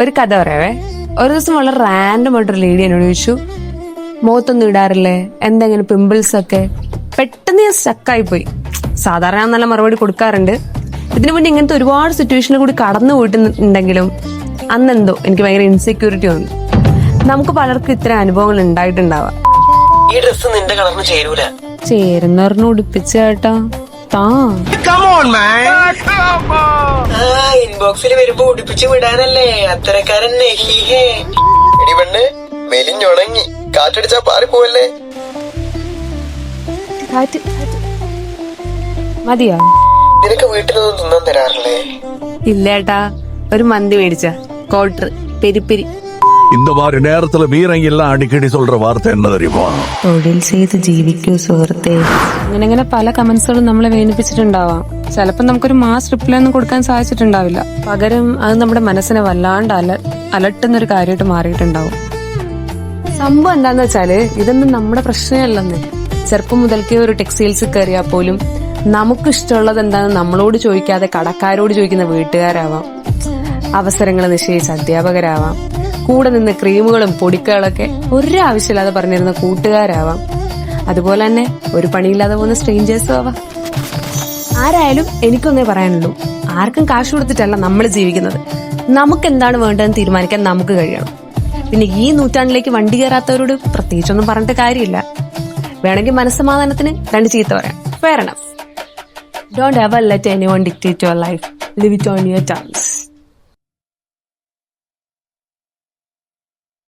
ഒരു കഥ പറയാവേ. ഒരു ദിവസം വളരെ റാൻഡം ആയിട്ടൊരു ലേഡി എന്നോട് ചോദിച്ചു മുഖത്തൊന്നും ഇടാറില്ലേ? എന്തെങ്കിലും പിമ്പിൾസ് ഒക്കെ? പെട്ടെന്ന് ഞാൻ സ്റ്റക്കായി പോയി സാധാരണ ഞാൻ നല്ല മറുപടി കൊടുക്കാറുണ്ട്. ഇതിനു മുന്നേ ഇങ്ങനത്തെ ഒരുപാട് സിറ്റുവേഷനിൽ കൂടി കടന്നു പോയിട്ടുണ്ടെങ്കിലും അന്നെന്തോ എനിക്ക് ഭയങ്കര ഇൻസെക്യൂരിറ്റി വന്നു നമുക്ക് പലർക്കും ഇത്തരം അനുഭവങ്ങൾ ഉണ്ടായിട്ടുണ്ടാവാം. ഈ ഡ്രസ് നിന്റെ കളറിന് ചേരൂല. ചേരുന്നവറിന് ഉടുപ്പിച്ച കേട്ടാ. താ ആ ഇൻബോക്സിൽ വരുമ്പോ ഉടുപ്പിച്ച് വിടാനല്ലേ? അത്തരക്കാരൻ നെഹിഹേ എടി പെണ്ണ് മെലിഞ്ഞുണങ്ങി കാറ്റടിച്ചാ പാറിപ്പോവല്ലേ? കാറ്റ്. മതിയോ? നിനക്ക് വീട്ടിലൊന്നും തിന്നാൻ തരാറില്ലേ? ഇല്ലേട്ടാ ഒരു മന്തി മേടിച്ച. Quarter peri peri. இந்த மாதிரி நேரத்துல வீரங்கெல்லாம் அடிக்கடி சொல்ற வார்த்தை என்ன தெரியுமா തൊഴിൽ ചെയ്ത് ജീവിക്കൂ സുഹൃത്തെ അങ്ങനെ അങ്ങനെ പല കമന്റ്സുകളും നമ്മളെ വേദനിപ്പിച്ചിട്ടുണ്ടാവാം ചിലപ്പോൾ നമുക്കൊരു മാസ് റിപ്ലൈ ഒന്നും കൊടുക്കാൻ സാധിച്ചിട്ടുണ്ടാവില്ല പകരം അത് നമ്മുടെ മനസ്സിനെ വല്ലാണ്ട് അല അലട്ടുന്ന ഒരു കാര്യമായിട്ട് മാറിയിട്ടുണ്ടാവും സംഭവം എന്താന്ന് വെച്ചാല് ഇതൊന്നും നമ്മുടെ പ്രശ്നമല്ലെന്ന് ചെറുപ്പം മുതൽക്കേ ഒരു ടെക്സ്റ്റൈൽസ് കയറിയാൽ പോലും നമുക്ക് ഇഷ്ടമുള്ളത് എന്താണെന്ന് നമ്മളോട് ചോദിക്കാതെ കടക്കാരോട് ചോദിക്കുന്ന വീട്ടുകാരാവാം അവസരങ്ങൾ നിശ്ചയിച്ച അധ്യാപകരാവാം കൂടെ നിന്ന് ക്രീമുകളും പൊടിക്കകളൊക്കെ ഒരാവശ്യമില്ലാതെ പറഞ്ഞിരുന്ന കൂട്ടുകാരാവാം. അതുപോലെ തന്നെ ഒരു പണിയില്ലാതെ പോകുന്ന സ്ട്രേഞ്ചേഴ്സും ആവാം. ആരായാലും എനിക്കൊന്നേ പറയാനുള്ളൂ. ആർക്കും കാശ് കൊടുത്തിട്ടല്ല നമ്മൾ ജീവിക്കുന്നത്. നമുക്ക് എന്താണ് വേണ്ടതെന്ന് തീരുമാനിക്കാൻ നമുക്ക് കഴിയണം. പിന്നെ ഈ നൂറ്റാണ്ടിലേക്ക് വണ്ടി കയറാത്തവരോട് പ്രത്യേകിച്ചൊന്നും പറഞ്ഞിട്ട് കാര്യമില്ല. വേണമെങ്കിൽ മനസ്സമാധാനത്തിന് രണ്ട് ചീത്ത പറയാം. Enough don't ever let any one dictate your life live it on your terms